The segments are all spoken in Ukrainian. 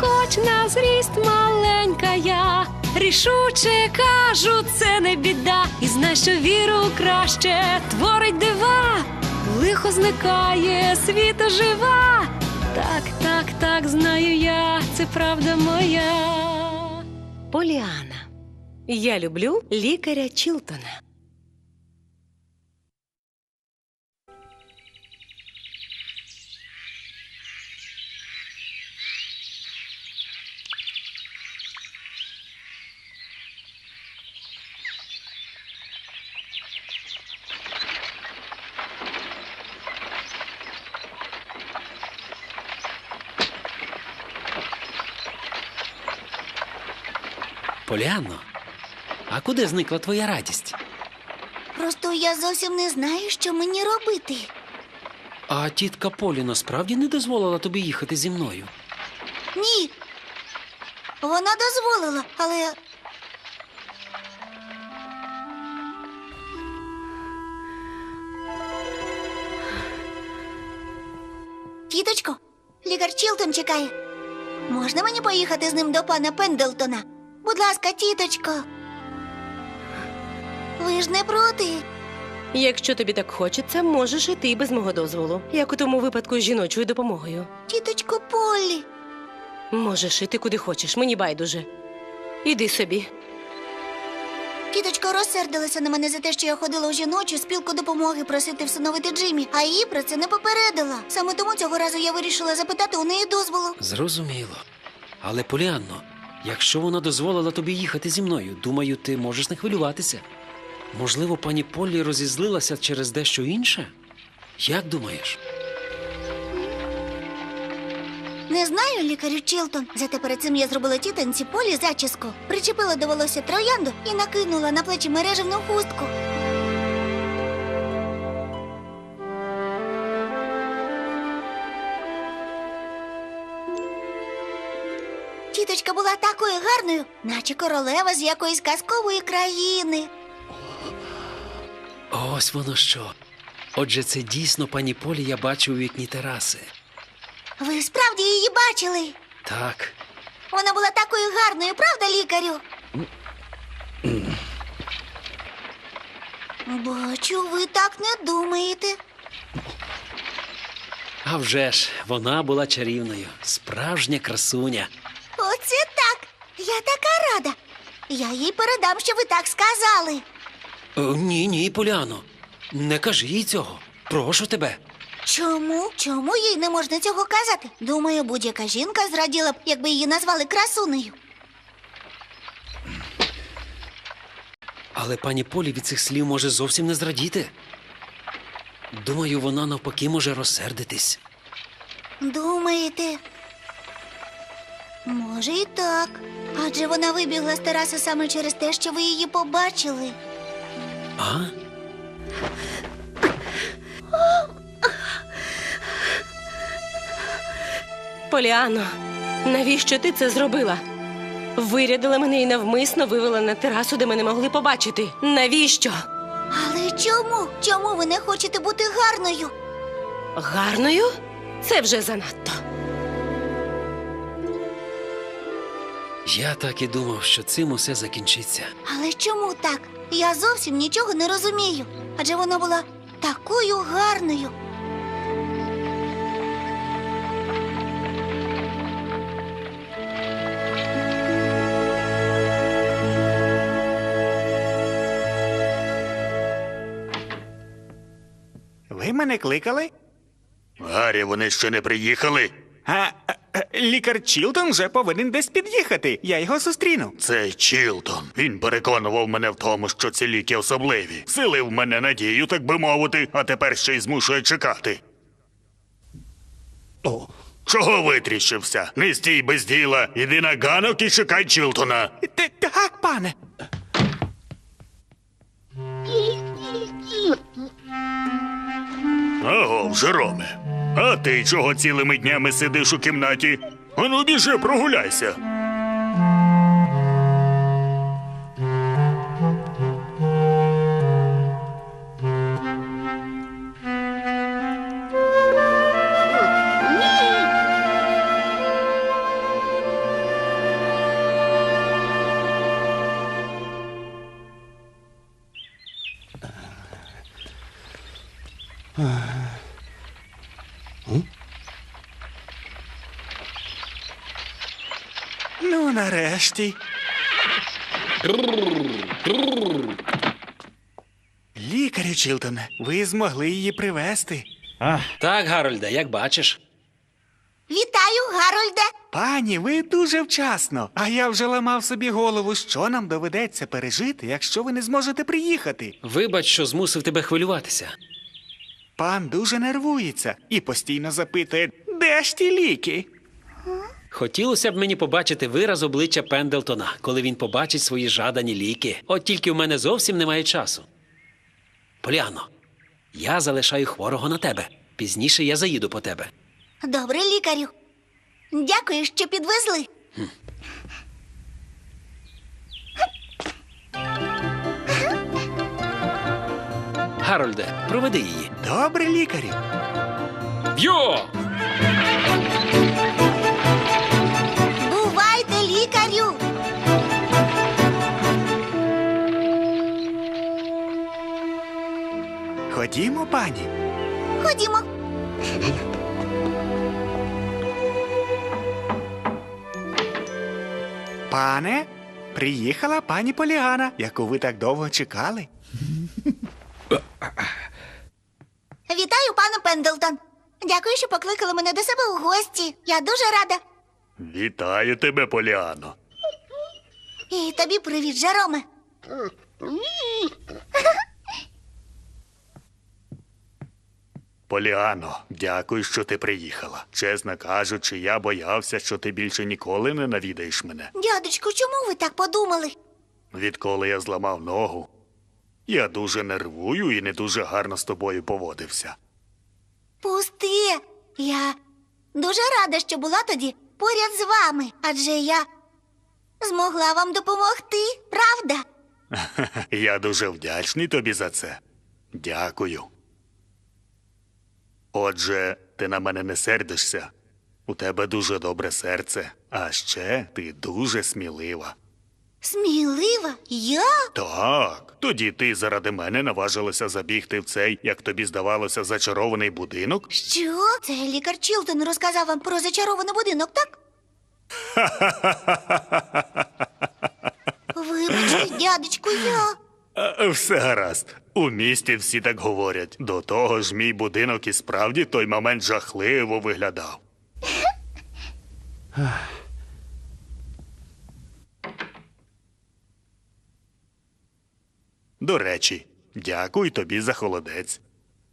хоч на зріст маленька я. Рішуче кажу, це не біда, і знай, що віру краще творить дива, лихо зникає, світ ожива. Так, так, так, знаю я, це правда моя. Поліана. Я люблю лікаря Чілтона. Поліанно, а куди зникла твоя радість? Просто я зовсім не знаю, що мені робити. А тітка Полі насправді не дозволила тобі їхати зі мною. Ні. Вона дозволила, але. Тіточко, лікар Чілтон чекає. Можна мені поїхати з ним до пана Пендлтона? Будь ласка, тіточко. Ви ж не проти. Якщо тобі так хочеться, можеш іти без мого дозволу, як у тому випадку з жіночою допомогою. Тіточко Полі. Можеш іти куди хочеш, мені байдуже. Іди собі. Тіточка розсердилася на мене за те, що я ходила у жіночу спілку допомоги просити всиновити Джиммі, а її про це не попередила. Саме тому цього разу я вирішила запитати у неї дозволу. Зрозуміло. Але, Поліанно, якщо вона дозволила тобі їхати зі мною, думаю, ти можеш не хвилюватися. Можливо, пані Полі розізлилася через дещо інше? Як думаєш? Не знаю, лікарю Чілтон. Зате перед цим я зробила тітонці Полі зачіску, причепила до волосся троянду і накинула на плечі мережевну хустку. Тіточка була такою гарною, наче королева з якоїсь казкової країни. Ось воно що. Отже, це дійсно пані Полі я бачив у вікні тераси. Ви справді її бачили? Так, Вона була такою гарною, правда, лікарю? Бачу, ви так не думаєте. а вже ж, вона була чарівною, справжня красуня. Оце так. Я така рада. Я їй передам, що ви так сказали. О, ні, ні, Поляно, не кажи їй цього. Прошу тебе. Чому? Чому їй не можна цього казати? Думаю, будь-яка жінка зраділа б, якби її назвали красунею. Але пані Полі від цих слів може зовсім не зрадіти. Думаю, вона навпаки може розсердитись. Думаєте? Може, і так. Адже вона вибігла з тераси саме через те, що ви її побачили. А? Поліано, навіщо ти це зробила? Вирядила мене і навмисно вивела на терасу, де мене могли побачити. Навіщо? Але чому? Чому ви не хочете бути гарною? Гарною? Це вже занадто. Я так і думав, що цим усе закінчиться. Але чому так? Я зовсім нічого не розумію. Адже вона була такою гарною. Ви мене кликали? Гарі, вони ще не приїхали. А, а, лікар Чілтон вже повинен десь під'їхати. Я його зустріну. Цей Чілтон. Він переконував мене в тому, що ці ліки особливі. Силив мене надію, так би мовити, а тепер ще й змушує чекати. О. Чого витріщився? Не стій без діла. Іди на ганок і чекай Чілтона. Т- Так, пане. Аго, Жероме. А ти чого цілими днями сидиш у кімнаті? Ану, біжи, прогуляйся. Ну, нарешті. Лікарю Чілтоне, ви змогли її привезти. Так, Гарольде, як бачиш. Вітаю, Гарольде! Пані, ви дуже вчасно. А я вже ламав собі голову, що нам доведеться пережити, якщо ви не зможете приїхати. Вибач, що змусив тебе хвилюватися. Пан дуже нервується і постійно запитує, де ж ті ліки? Хотілося б мені побачити вираз обличчя Пендлтона, коли він побачить свої жадані ліки. От тільки в мене зовсім немає часу. Поліано, я залишаю хворого на тебе. Пізніше я заїду по тебе. Добре, лікарю. Дякую, що підвезли. Гарольде, проведи її. Добре, лікарю. Йо! Ходімо, пані. Ходімо. Пане, приїхала пані Поліана, яку ви так довго чекали. Вітаю, пане Пендлтон. Дякую, що покликали мене до себе у гості. Я дуже рада. Вітаю тебе, Поліано. І тобі привіт, Жероме. Поліано, дякую, що ти приїхала. Чесно кажучи, я боявся, що ти більше ніколи не навідаєш мене. Дядечку, чому ви так подумали? Відколи я зламав ногу, я дуже нервую і не дуже гарно з тобою поводився. Пусти. Я дуже рада, що була тоді поряд з вами, адже я змогла вам допомогти, правда? Я дуже вдячний тобі за це. Дякую. Отже, ти на мене не сердишся. У тебе дуже добре серце, а ще ти дуже смілива. Смілива? Я? Так, тоді ти заради мене наважилася забігти в цей, як тобі здавалося, зачарований будинок. Що? Це лікар Чілтон розказав вам про зачарований будинок, так? Вибачте, дядечку, я. Все гаразд. У місті всі так говорять. До того ж, мій будинок і справді той момент жахливо виглядав. До речі, дякую тобі за холодець.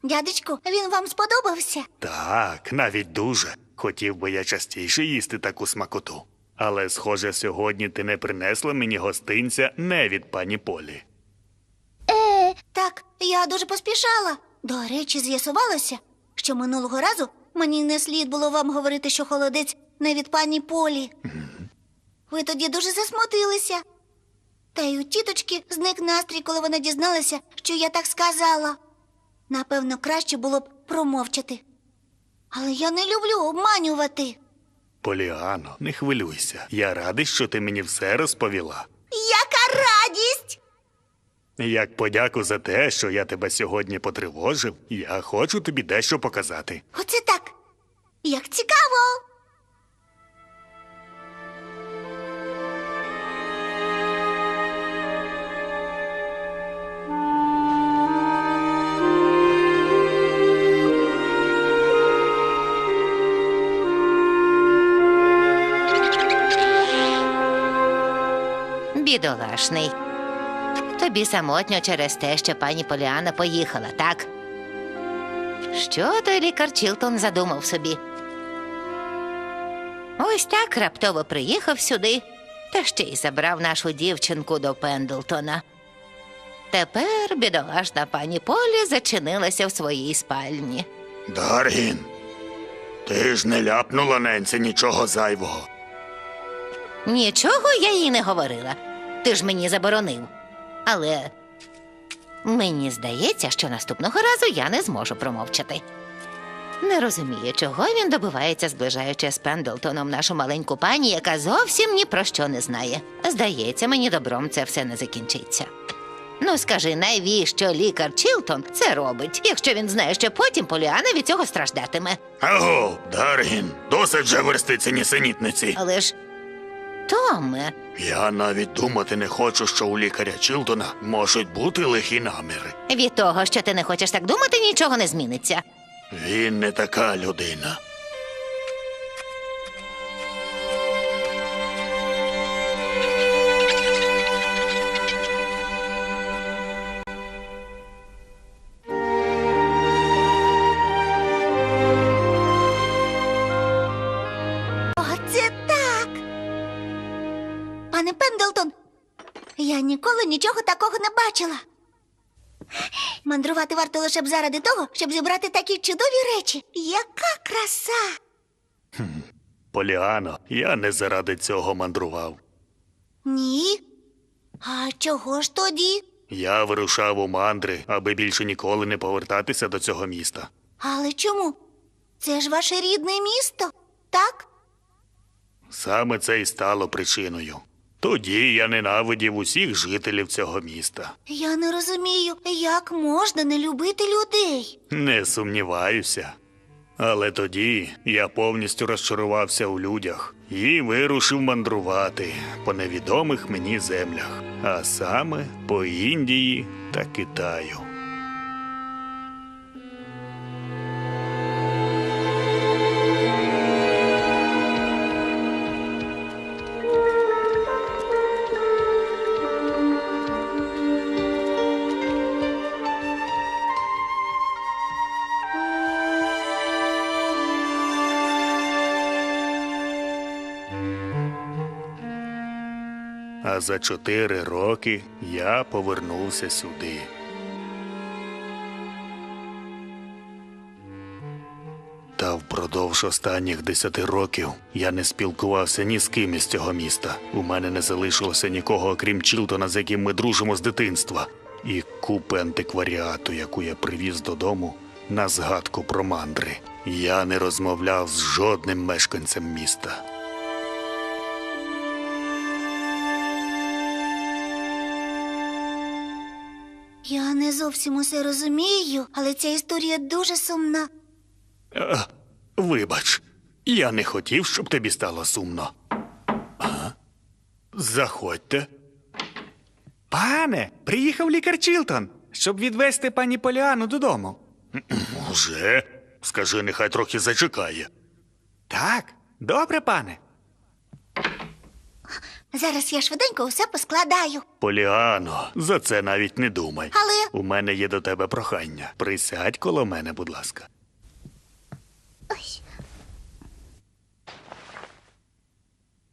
Дядечку, він вам сподобався? Так, навіть дуже. Хотів би я частіше їсти таку смакоту. Але, схоже, сьогодні ти не принесла мені гостинця не від пані Полі. Я дуже поспішала. До речі, з'ясувалося, що минулого разу мені не слід було вам говорити, що холодець не від пані Полі. Ви тоді дуже засмутилися. Та й у тіточки зник настрій, коли вона дізналася, що я так сказала. Напевно, краще було б промовчати. Але я не люблю обманювати. Поліано, не хвилюйся. Я радий, що ти мені все розповіла. Яка радість! Як подяку за те, що я тебе сьогодні потривожив, я хочу тобі дещо показати. Оце так. Як цікаво. Бідолашний. Тобі самотньо через те, що пані Поліана поїхала, так? Що той лікар Чілтон задумав собі? Ось так раптово приїхав сюди, та ще й забрав нашу дівчинку до Пендлтона. Тепер бідолашна пані Полі зачинилася в своїй спальні. Даргін, ти ж не ляпнула Ненці нічого зайвого. Нічого я їй не говорила. Ти ж мені заборонив. Але мені здається, що наступного разу я не зможу промовчати. Не розумію, чого він добивається, зближаючи з Пендлтоном нашу маленьку пані, яка зовсім ні про що не знає. Здається, мені добром це все не закінчиться. Ну, скажи, навіщо лікар Чілтон це робить, якщо він знає, що потім Поліана від цього страждатиме. Аго, Даргін, досить же версти ці нісенітниці. Але ж Томе, Я навіть думати не хочу, що у лікаря Чилдона можуть бути лихі наміри. від того, що ти не хочеш так думати, нічого не зміниться. Він не така людина. Пане Пендлтон, я ніколи нічого такого не бачила. Мандрувати варто лише б заради того, щоб зібрати такі чудові речі. Яка краса! Поліано, я не заради цього мандрував. Ні. А чого ж тоді? Я вирушав у мандри, аби більше ніколи не повертатися до цього міста. Але чому? Це ж ваше рідне місто, так? Саме це і стало причиною. Тоді я ненавидів усіх жителів цього міста. Я не розумію, як можна не любити людей. Не сумніваюся. Але тоді я повністю розчарувався у людях і вирушив мандрувати по невідомих мені землях, а саме по Індії та Китаю. За чотири роки я повернувся сюди. Та впродовж останніх десяти років я не спілкувався ні з ким із цього міста. У мене не залишилося нікого, окрім Чілтона, з яким ми дружимо з дитинства, і купи антикваріату, яку я привіз додому на згадку про мандри. Я не розмовляв з жодним мешканцем міста. Я не зовсім усе розумію, але ця історія дуже сумна. Е, Вибач, я не хотів, щоб тобі стало сумно. А? Заходьте. Пане, приїхав лікар Чілтон, щоб відвести пані Поліану додому. Уже? Скажи, нехай трохи зачекає. Так, добре, пане. Зараз я швиденько усе поскладаю. Поліано, за це навіть не думай. Але- У мене є до тебе прохання. Присядь коло мене, будь ласка. Ой.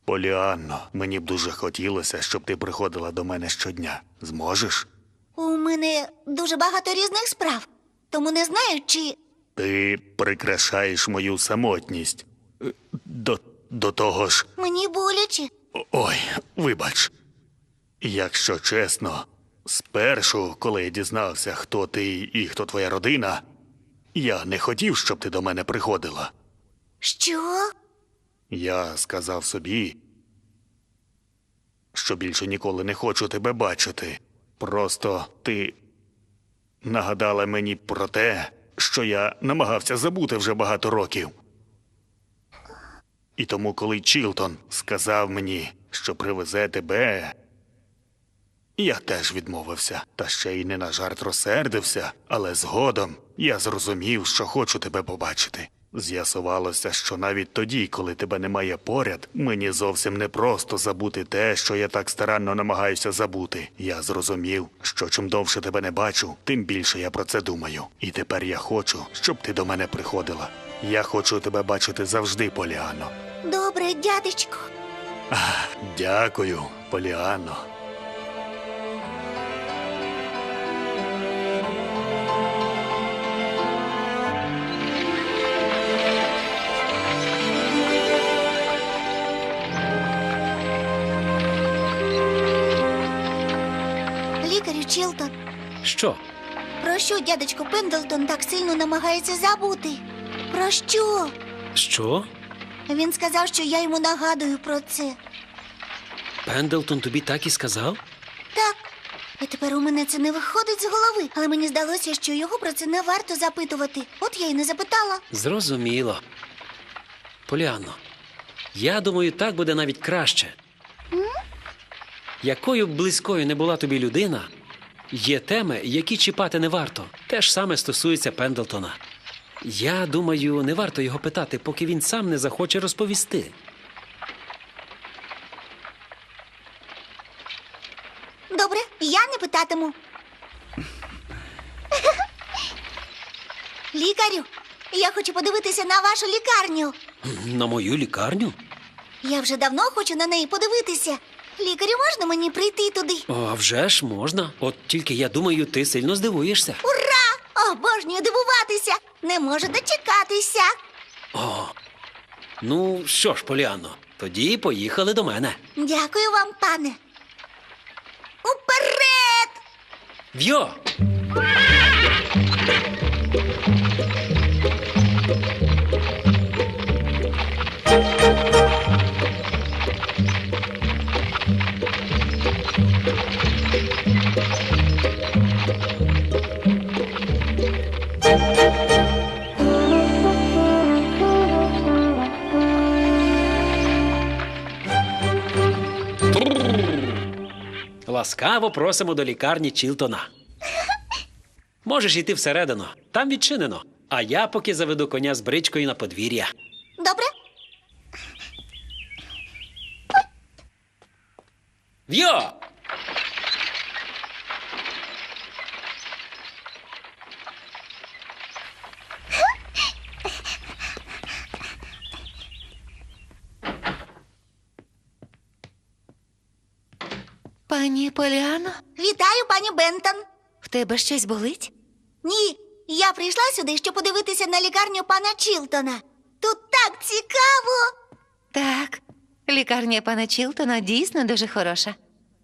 Поліанно, мені б дуже хотілося, щоб ти приходила до мене щодня. Зможеш? У мене дуже багато різних справ, тому не знаю, чи. Ти прикрашаєш мою самотність. Е, До, до того ж. Мені боляче. Ой, вибач. Якщо чесно, спершу, коли я дізнався, хто ти і хто твоя родина, я не хотів, щоб ти до мене приходила. Що? Я сказав собі, що більше ніколи не хочу тебе бачити. Просто ти нагадала мені про те, що я намагався забути вже багато років. І тому, коли Чілтон сказав мені, що привезе тебе, я теж відмовився, та ще й не на жарт розсердився, але згодом я зрозумів, що хочу тебе побачити. З'ясувалося, що навіть тоді, коли тебе немає поряд, мені зовсім не просто забути те, що я так старанно намагаюся забути. Я зрозумів, що чим довше тебе не бачу, тим більше я про це думаю. І тепер я хочу, щоб ти до мене приходила. Я хочу тебе бачити завжди, Поліано. Добре, дядечко. Дякую, Поліано. Що? про що дядечко Пендлтон так сильно намагається забути? Про що? Що? Він сказав, що я йому нагадую про це. Пендлтон тобі так і сказав? Так. І тепер у мене це не виходить з голови, але мені здалося, що його про це не варто запитувати. От я й не запитала. Зрозуміло. Поліанно, я думаю, так буде навіть краще. Якою б близькою не була тобі людина, є теми, які чіпати не варто. Те ж саме стосується Пендлтона. Я думаю, не варто його питати, поки він сам не захоче розповісти. Добре, я не питатиму. Лікарю, я хочу подивитися на вашу лікарню. На мою лікарню? Я вже давно хочу на неї подивитися. Лікарю, можна мені прийти туди? А вже ж можна. От тільки я думаю, ти сильно здивуєшся. Ура! Обожнюю дивуватися! Не можу дочекатися. О. Ну що ж, Поліанно, тоді поїхали до мене. Дякую вам, пане. Уперед! В'йо! Ласкаво просимо до лікарні Чілтона. Можеш йти всередину, там відчинено. А я поки заведу коня з бричкою на подвір'я. Добре? В'йо! Пані Поліано, Вітаю, пані Бентон. в тебе щось болить? Ні, я прийшла сюди, щоб подивитися на лікарню пана Чілтона. Тут так цікаво. Так, лікарня пана Чілтона дійсно дуже хороша.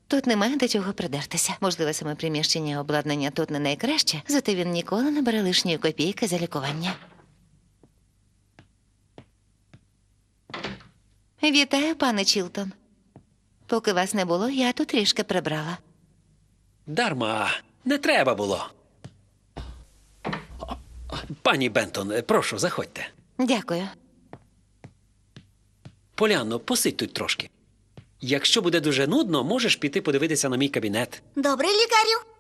Тут немає до чого придертися. Можливо, саме приміщення обладнання тут не найкраще, зате він ніколи не бере лишньої копійки за лікування. Вітаю, пане Чілтон. Поки вас не було, я тут трішки прибрала. Дарма, не треба було. Пані Бентон, прошу, заходьте. Дякую. Полянно, посидь тут трошки. Якщо буде дуже нудно, можеш піти подивитися на мій кабінет. Добре, лікарю.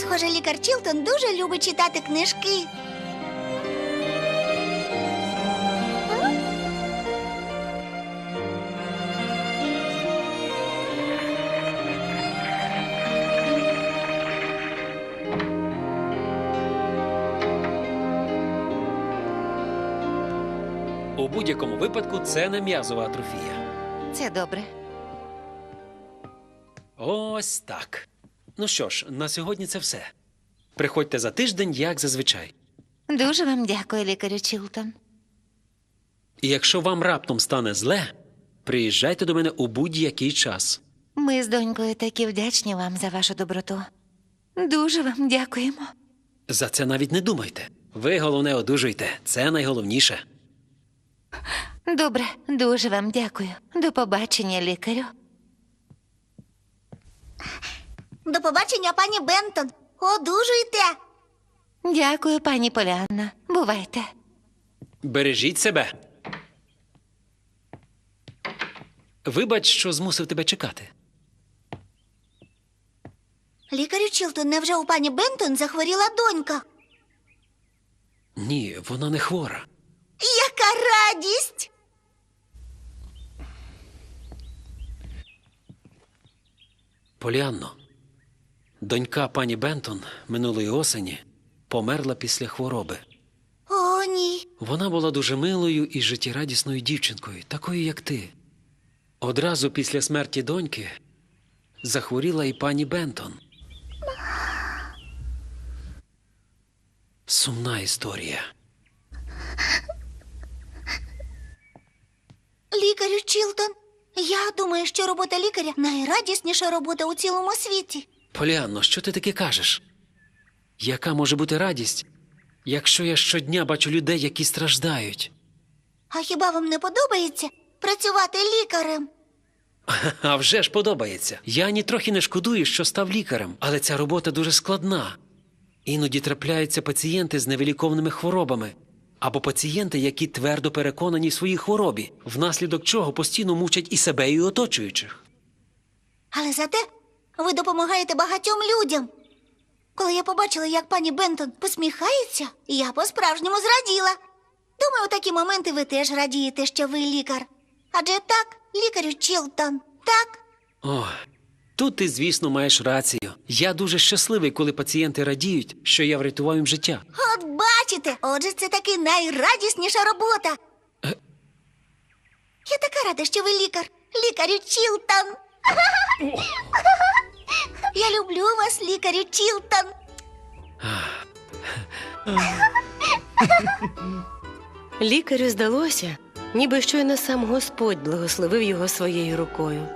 Схоже, лікар Чілтон дуже любить читати книжки. У будь-якому випадку це не м'язова атрофія. Це добре. Ось так. Ну що ж, на сьогодні це все. Приходьте за тиждень, як зазвичай. Дуже вам дякую, лікарю Чілтон. І якщо вам раптом стане зле, Приїжджайте до мене у будь-який час. Ми з донькою такі вдячні вам за вашу доброту. Дуже вам дякуємо. За це навіть не думайте. Ви головне одужуйте. Це найголовніше. Добре, дуже вам дякую. До побачення, лікарю. До побачення, пані Бентон. Одужуйте. Дякую, пані Поліанна. Бувайте. Бережіть себе. Вибач, що змусив тебе чекати. Лікарю Чілтон, невже у пані Бентон захворіла донька? Ні, вона не хвора. Яка радість! Поліанно, донька пані Бентон минулої осені померла після хвороби. О, ні. Вона була дуже милою і життєрадісною дівчинкою, такою, як ти. Одразу після смерті доньки захворіла і пані Бентон. Сумна історія. Лікарю Чілтон. Я думаю, що робота лікаря найрадісніша робота у цілому світі. Поліанно, що ти таке кажеш? Яка може бути радість, якщо я щодня бачу людей, які страждають? А хіба вам не подобається працювати лікарем? А вже ж подобається. Я нітрохи не шкодую, що став лікарем, але ця робота дуже складна. Іноді трапляються пацієнти з невилікованими хворобами або пацієнти, які твердо переконані в своїй хворобі, внаслідок чого постійно мучать і себе, і оточуючих. Але зате ви допомагаєте багатьом людям. Коли я побачила, як пані Бентон посміхається, я по-справжньому зраділа. Думаю, у такі моменти ви теж радієте, що ви лікар. Адже так, лікарю Чілтон, так? О, тут ти, звісно, маєш рацію. Я дуже щасливий, коли пацієнти радіють, що я врятував їм життя. От бачите, отже, це таки найрадісніша робота. Я така рада, що ви лікар. Лікарю Чілтон. Я люблю вас, лікарю Чілтон. Лікарю здалося, ніби щойно сам Господь благословив його своєю рукою.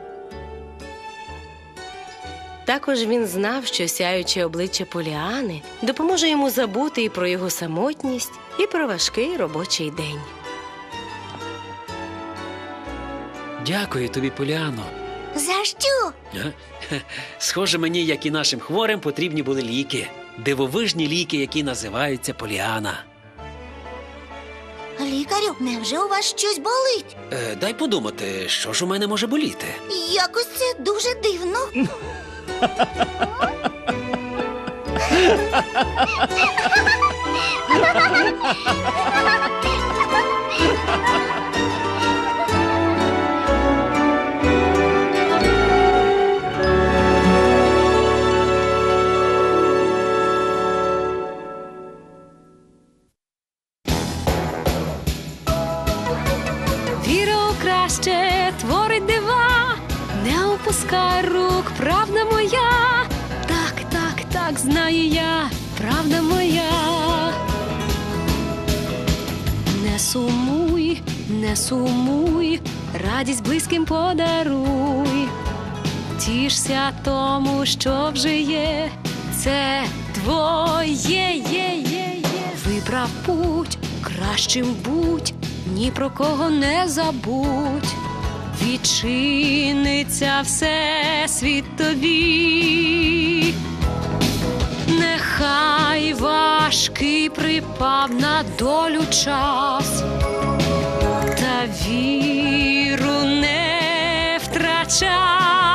Також він знав, що сяюче обличчя Поліани допоможе йому забути і про його самотність, і про важкий робочий день. Дякую тобі, Поліано. За що? Га? Схоже, мені, як і нашим хворим, потрібні були ліки. Дивовижні ліки, які називаються Поліана. Лікарю, невже у вас щось болить? Е, дай подумати, що ж у мене може боліти. Якось це дуже дивно. сумуй, радість близьким подаруй. Тішся тому, що вже є, це твоє є, є, є. Вибрав путь, кращим будь, ні про кого не забудь. Відчиниться все світ тобі. Нехай важкий припав на долю час, віру не втрачай,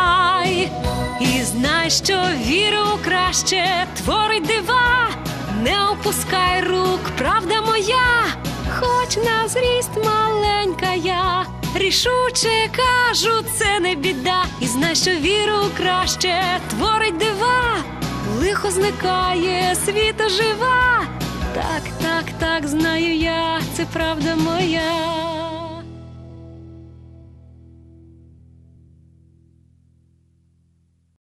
і знай, що віру краще творить дива, не опускай рук, правда моя, хоч на зріст маленька я. Рішуче кажу, це не біда, і знай, що віру краще творить дива, лихо зникає, світа жива. Так, так, так, знаю я, це правда моя.